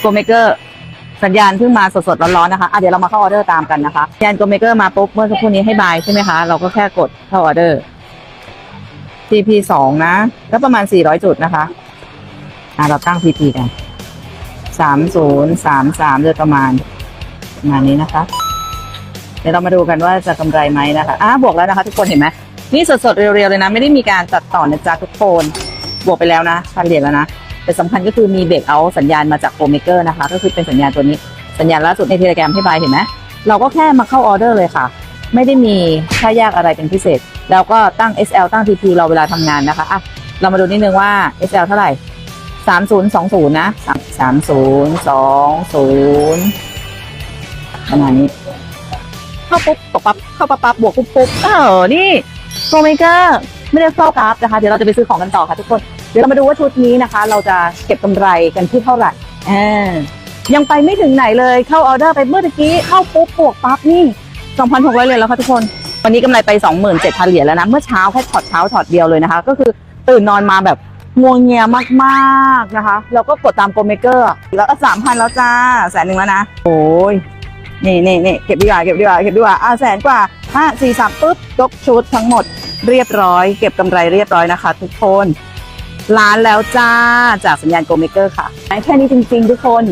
โกเมเกอร์สัญญาณเพิ่งมาสดๆร้อนๆนะคะอะเดี๋ยวเรามาเข้าออเดอร์ตามกันนะคะสัญญาณโกเมเกอร์มาปุ๊บเมื่อสักครู่นี้ให้บายใช่ไหมคะ เราก็แค่กดเข้าออเดอร์ TP สองนะแล้วประมาณ 400 จุดนะคะ อะเราตั้ง TP กัน 3033โดยประมาณประมาณนี้นะคะ เดี๋ยวเรามาดูกันว่าจะกำไรไหมนะคะอะบวกแล้วนะคะทุกคนเห็นไหมนี่สดๆเรียวๆเลยนะ ไม่ได้มีการตัดต่อนะจ๊ะทุกคน บวกไปแล้วนะพันเหรียญแล้วนะ แต่สำคัญก็คือมีเบรกเอาสัญญาณมาจากโปรเมเกอร์นะคะ ก็คือเป็นสัญญาณตัวนี้สัญญาณล่าสุดในเทเล gram ให้บายเห็นไหมเราก็แค่มาเข้าออเดอร์เลยค่ะ ไม่ได้มีค่ายากอะไรเป็นพิเศษ แล้วก็ตั้ง SL ตั้ง TP เราเวลาทำงานนะคะอะเรามาดูนิดนึงว่า SL เท่าไหร่3020นะ3020ประมาณนี้ เข้าปุ๊บตกปั๊บเข้าปั๊บปั๊บบวกปุ๊บปุ๊บเออนี่โปรเมเกอร์ไม่ได้เฝ้ากราฟนะคะ เดี๋ยวเราจะไปซื้อของกันต่อค่ะทุกคน เดี๋ยวเรามาดูว่าชุดนี้นะคะ เราจะเก็บกำไรกันที่เท่าไหร่อ่ายังไปไม่ถึงไหนเลยเข้าออเดอร์ไปเมื่อตะกี้เข้าปุ๊บบวกปั๊บนี่ 2,600เหรียญแล้วค่ะทุกคน วันนี้กำไรไป 27,000เหรียญแล้วนะ เมื่อเช้าแค่ช็อตเช้าช็อตเดียวเลยนะคะ ก็คือตื่นนอนมาแบบงวงเงียมากๆนะคะ แล้วก็กดตามโปรเมเกอร์แล้วก็3,000แล้วจ้าแสนหนึ่งแล้วนะ โอ้ยนี่นี่นี่เก็บดีกว่าเก็บดีกว่าเก็บดีกว่าอ่าแสนกว่าห้าสี่สามปุ๊บยกชุดทั้งหมดเรียบร้อย เก็บกำไรเรียบร้อยนะคะ ทุกคน ร้านแล้วจ้าจากสัญญาณโกเมเกอร์ค่ะแค่นี้จริง ๆ ทุกคน